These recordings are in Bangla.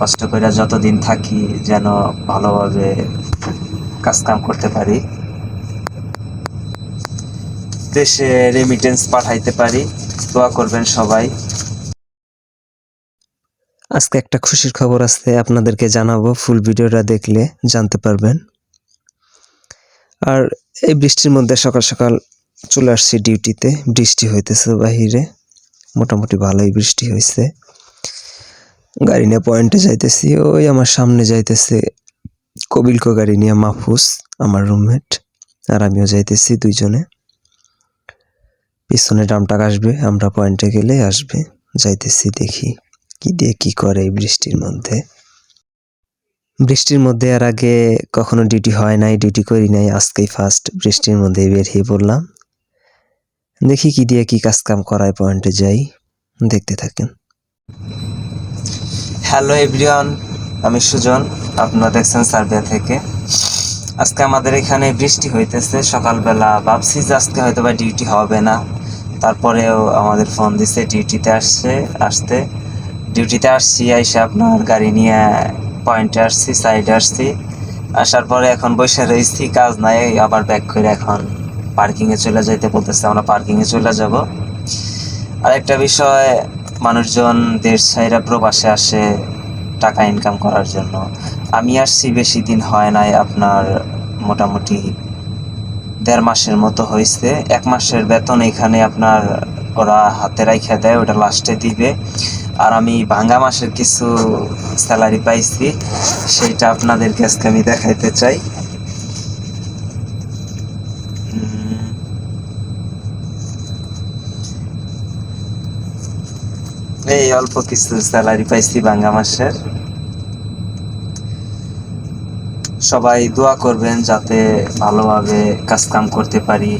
কষ্ট করে যতদিন থাকি যেন ভালোভাবে কাজকাম করতে পারি। দেশে রেমিটেন্স পাঠাইতে পারি। দোয়া করবেন সবাই। আজকে একটা খুশির খবর আছে আপনাদেরকে জানাব। ফুল ভিডিওটা দেখলে জানতে পারবেন। আর এই বৃষ্টির মধ্যে সকাল সকাল চলে আসছি ডিউটিতে। বৃষ্টি হইতেছে বাহিরে। মোটামুটি ভালোই বৃষ্টি হয়েছে গাড়ি নিয়ে পয়েন্টে যাইতেছি, ওই আমার সামনে যাইতেছে কবিলকো গাড়ি নিয়ে মাহফুজ, আমার রুমমেট আর আমিও যাইতেছি দুইজনে। পিছনে ডামটাক আসবে, আমরা পয়েন্টে গেলে আসবে, যাইতেছি দেখি কি দিয়ে কি করে এই বৃষ্টির মধ্যে। বৃষ্টির মধ্যে আর আগে কখনো ডিউটি হয় নাই ডিউটি করি নাই, আজকেই ফার্স্ট বৃষ্টির মধ্যে বেরিয়ে পড়লাম। দেখি কি দিয়ে কি কাজ কাম করায় পয়েন্টে যাই, দেখতে থাকেন। হ্যালো এভরিওয়ান, আমি সুজন, আপনারা দেখছেন সার্বিয়া থেকে। আজকে আমাদের এখানে বৃষ্টি হইতেছে, সকালবেলা ভাবছি যে আজকে হয়তো বা ডিউটি হবে না। তারপরেও আমাদের ফোন দিছে ডিউটিতে আসছে, আসতে। ডিউটিতে আসছি, আইসা আপনার গাড়ি নিয়ে পয়েন্টে আসছি সাইডে আসছি। আসার পরে এখন বসে রয়েছি কাজ নাই, আবার ব্যাক করে এখন পার্কিংয়ে চলে যাইতে বলতেছে, আমরা পার্কিংয়ে চলে যাব। আর একটা বিষয় মানুষজন দেশ ছাইরা প্রবাসে আসে টাকা ইনকাম করার জন্য। আমি আসছি বেশি দিন হয় নাই আপনার মোটামুটি দেড় মাসের মতো হয়েছে এক মাসের বেতন এখানে আপনার ওরা হাতে রাইখা দেয়, ওটা লাস্টে দিবে। আর আমি ভাঙ্গা মাসের কিছু স্যালারি পাইছি, সেইটা আপনাদেরকে আজকে আমি দেখাইতে চাই। এই অল্প কিছু স্যালারি পাইছি ভাঙ্গা মাসের। সবাই দোয়া করবেন যাতে ভালোভাবে কাজ কাম করতে পারি,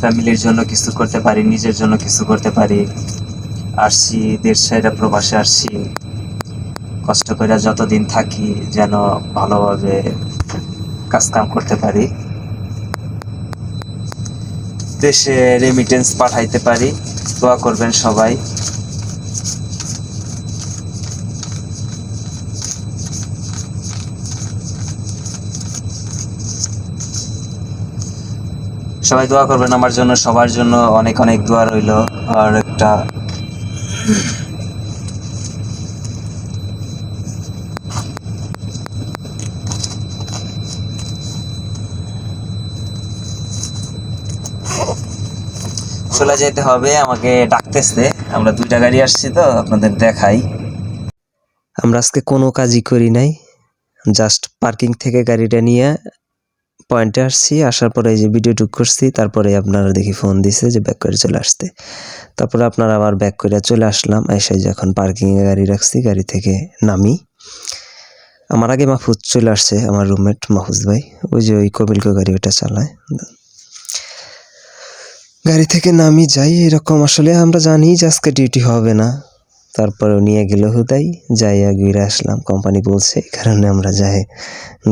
ফ্যামিলির জন্য কিছু করতে পারি, নিজের জন্য কিছু করতে পারি। আসছি, দেড় প্রবাসে আসছি। কষ্ট করে যতদিন থাকি যেন ভালোভাবে কাজ কাম করতে পারি। দেশে রেমিটেন্স পাঠাইতে পারি। দোয়া করবেন সবাই। সবাই দোয়া করবেন আমার জন্য, সবার জন্য অনেক অনেক দোয়া রইল। আর একটা চলে যেতে হবে, আমাকে ডাকতেছে। আমরা দুইটা গাড়ি আসছি তো, আপনাদের দেখাই। আমরা আজকে কোনো কাজই করি নাই জাস্ট পার্কিং থেকে গাড়িটা নিয়ে পয়েন্টে আসছি, আসার পরে এই যে ভিডিও টুক করছি, তারপরে আপনারা দেখি ফোন দিছে যে ব্যাক করে চলে আসতে। তারপরে আপনারা আবার ব্যাক করে চলে আসলাম, এসে যখন পার্কিংয়ে গাড়ি রাখছি, গাড়ি থেকে নামি। আমার আগে মাহফুজ চলে আসছে, আমার রুমমেট মাহফুজ ভাই, ওই যে ওই কবিলকো গাড়ি ওটা চালায়। গাড়ি থেকে নামি যাই, এরকম আসলে আমরা জানি যে আজকে ডিউটি হবে না। তারপরেও নিয়ে গেল হুদাই, যাইয়া ঘুরে আসলাম। কোম্পানি বলছে, এই কারণে আমরা যাই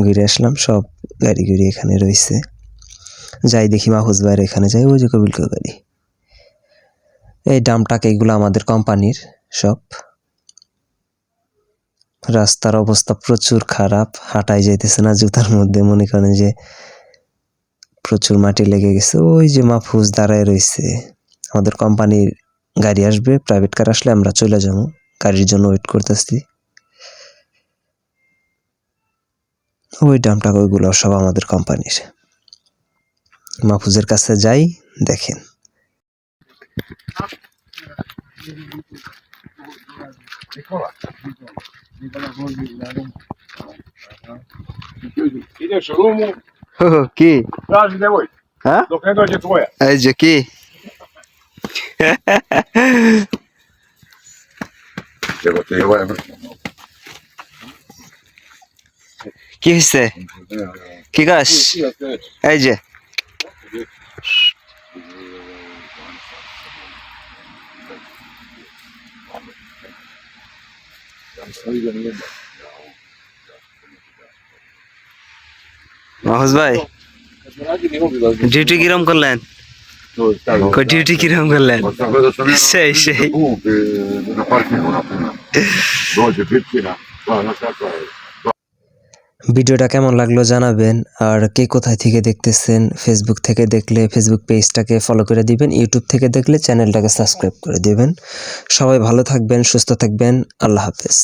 ঘুরে আসলাম, সব গাড়ি গুড়ি এখানে রয়েছে। যাই দেখি মাহুজ ভাইয়ের এখানে, যাই ওই যে কবিলকো গাড়ি এই ডামটাক এইগুলো আমাদের কোম্পানির সব। রাস্তার অবস্থা প্রচুর খারাপ, হাঁটাই যাইতেছে না জুতার মধ্যে। মনে করেন যে প্রচুর মাটি লেগে গেছে। ওই যে মাহফুজ দাঁড়ায় রয়েছে। আমাদের কোম্পানির গাড়ি আসবে প্রাইভেট কার আসলে আমরা চলে যাব। গাড়ির জন্য ওয়েট করতেছি। ওই ডামটা ওইগুলো সব আমাদের কোম্পানির মাহফুজের কাছে যাই দেখেন। কি. হ্যাঁ? এই যে কি? কি হয়েছে কি গাছ এই যে। মাহফুজ ভাই ডিউটি কিরম করলেন? ডিউটি কিরম করলেন? সেই সেই. ভিডিওটা কেমন লাগল জানাবেন, আর কে কোথায় থেকে দেখতেছেন ফেসবুক থেকে দেখলে ফেসবুক পেজটাকে ফলো করে দিবেন ইউটিউব থেকে দেখলে চ্যানেলটাকে সাবস্ক্রাইব করে দিবেন। সবাই ভালো থাকবেন, সুস্থ থাকবেন, আল্লাহ হাফেজ।